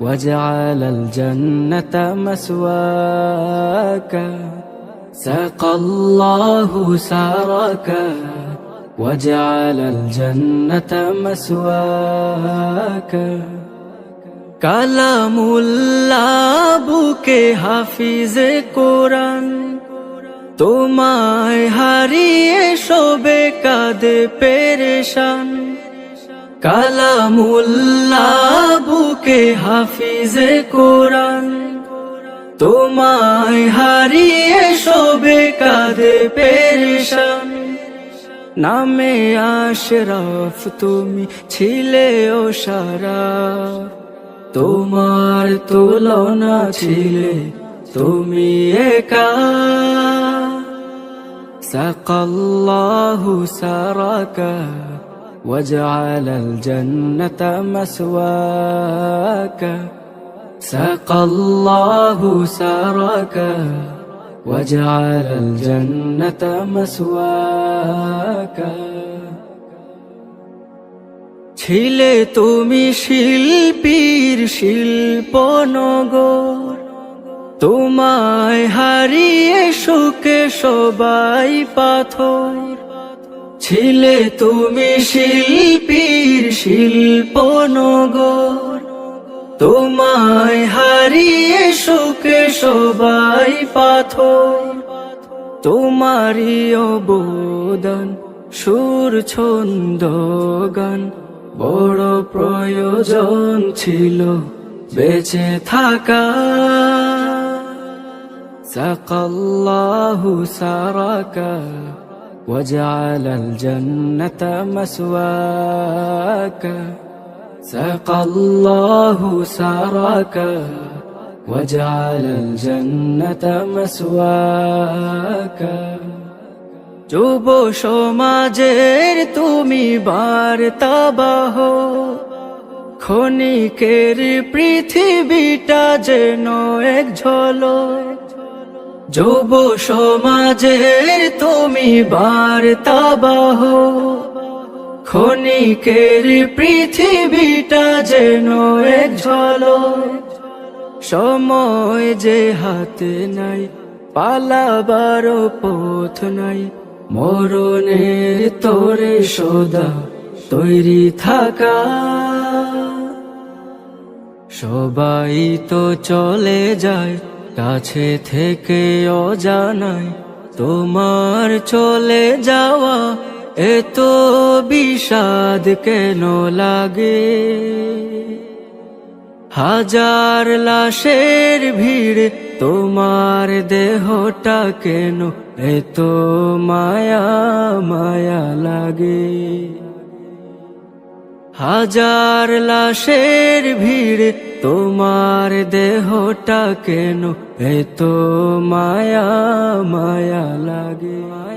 وجعل الجنة مسواك سقى الله سراك وجعل الجنة مسواك কালামুল্লাহ বুকে হাফিজে কোরআন তোমায় হারিয়ে শোবে কাঁদে পেরেশান কালামুল্লাহ বুকে হাফিজে কোরআন তোমায় হারিয়ে শোবে কাঁদে পেরেশান নামে আশরাফ তুমি ছিলে ও সারা তোমার তুলনা ছিলে তুমি একা سقى الله سراك وجعل الجنة مسواك سقى الله سراك وجعل الجنة مسواك ছিলে তুমি শিল্পীর শিল্পনগর তোমায় হারিয়ে সুখে সবাই পাথর ছিলে তুমি শিল্পীর শিল্প নগর তোমায় হারিয়ে সুখে সবাই পাথর। তোমারই অবদান সুর ছন্দ গান বড় প্রয়োজন ছিল বেঁচে থাকা। সকল্লাহু সারাকা। وجعل الجنة مسواك سقى الله سراك وجعل الجنة مسواك যুব সমাজের তুমি বার্তাবাহ ক্ষণিকের পৃথিবীটা যেন এক ঝলক যুব সমাজের তুমি বার্তাবাহ ক্ষণিকের পৃথিবীটা যেন এক ঝলক। সময় যে হাতে নাই, পালাবার পথ নাই, মরণের তোরে সদা তৈরি থাকা। সবাই তো চলে যায়, কাছে থেকে অজানায় তোমার চলে যাওয়া এত বিষাদ কেন লাগে? হাজার লাশের ভিড় তোমার দেহটা কেন এত মায়া মায়া লাগে? হাজার লাশের ভিড় তোমার দেহটা কেন এত মায়া মায়া লাগে?